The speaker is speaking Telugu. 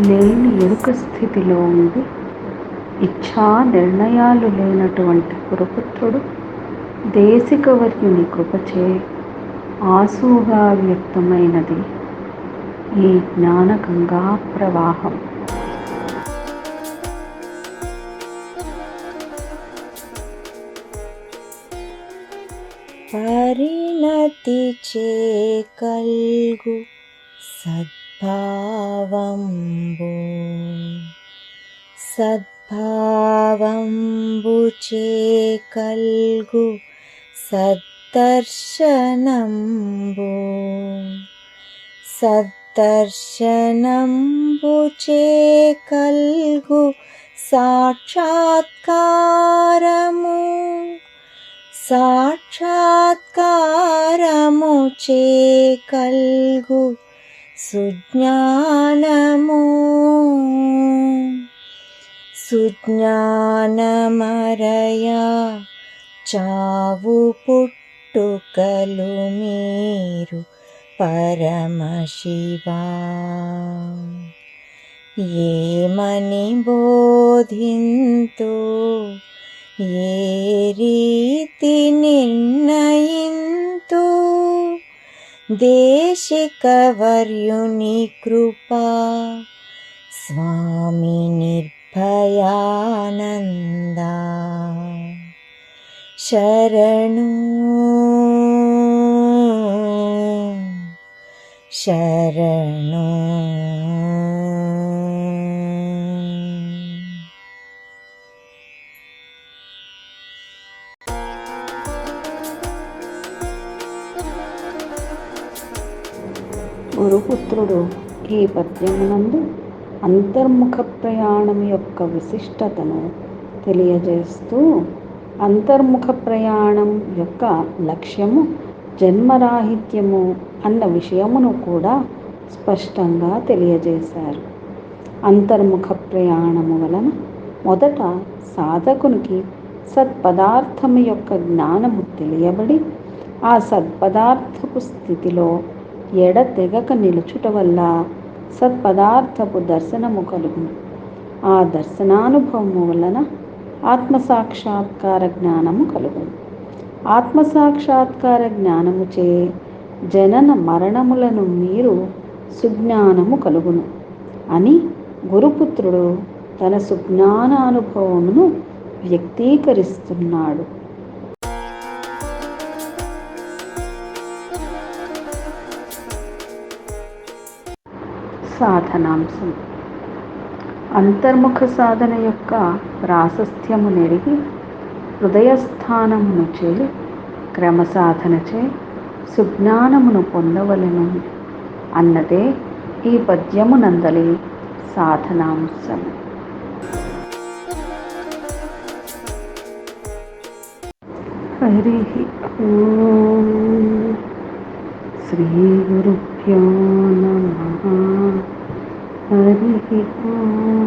లేని ఎరుక స్థితిలో ఉండి ఇచ్ఛా నిర్ణయాలు లేనటువంటి కురుపుత్రుడు దేశికవర్యుని కృపచే ఆసుగా వ్యక్తమైనది ఈ జ్ఞానగంగా ప్రవాహం. పరిణతి చే కల్గు చేకల్గు సద్భావంబు చే కల్గు సద్దర్శనంబు సద్దర్శనంబు చే కల్గు సాక్షాత్కారము సాక్షాత్కారము చే కల్గు సుజ్ఞానము సుజ్ఞానమరయా చావు పుట్టుకలు మీరు పరమశివా ఏమని బోధింతో ఏ రీతి నిర్ణయ देशिकवर्युनिकृपा स्वामी निर्भयानन्दा। शरणो। शरणो। గురుపుత్రుడు ఈ పద్యమునందు అంతర్ముఖ ప్రయాణం యొక్క విశిష్టతను తెలియజేస్తూ అంతర్ముఖ ప్రయాణం యొక్క లక్ష్యము జన్మరాహిత్యము అన్న విషయమును కూడా స్పష్టంగా తెలియజేశారు. అంతర్ముఖ ప్రయాణము వలన మొదట సాధకునికి సత్పదార్థము యొక్క జ్ఞానము తెలియబడి ఆ సత్పదార్థపు స్థితిలో ఎడతెగక నిలుచుట వల్ల సత్పదార్థపు దర్శనము కలుగును. ఆ దర్శనానుభవము వలన ఆత్మసాక్షాత్కార జ్ఞానము కలుగును. ఆత్మసాక్షాత్కార జ్ఞానముచే జనన మరణములను మీరు సుజ్ఞానము కలుగును. అని గురుపుత్రుడు తన సుజ్ఞానానుభవమును వ్యక్తీకరిస్తున్నాడు. సాధనాంశం. అంతర్ముఖ సాధన యొక్క ప్రాశస్త్యము నెరిగి హృదయస్థానమును చేరి క్రమసాధనచే సుజ్ఞానమును పొందవలను అన్నదే ఈ పద్యమునందలి సాధనాంశం. హరి శ్రీ గురుభ్యో నమ. హరి ఓం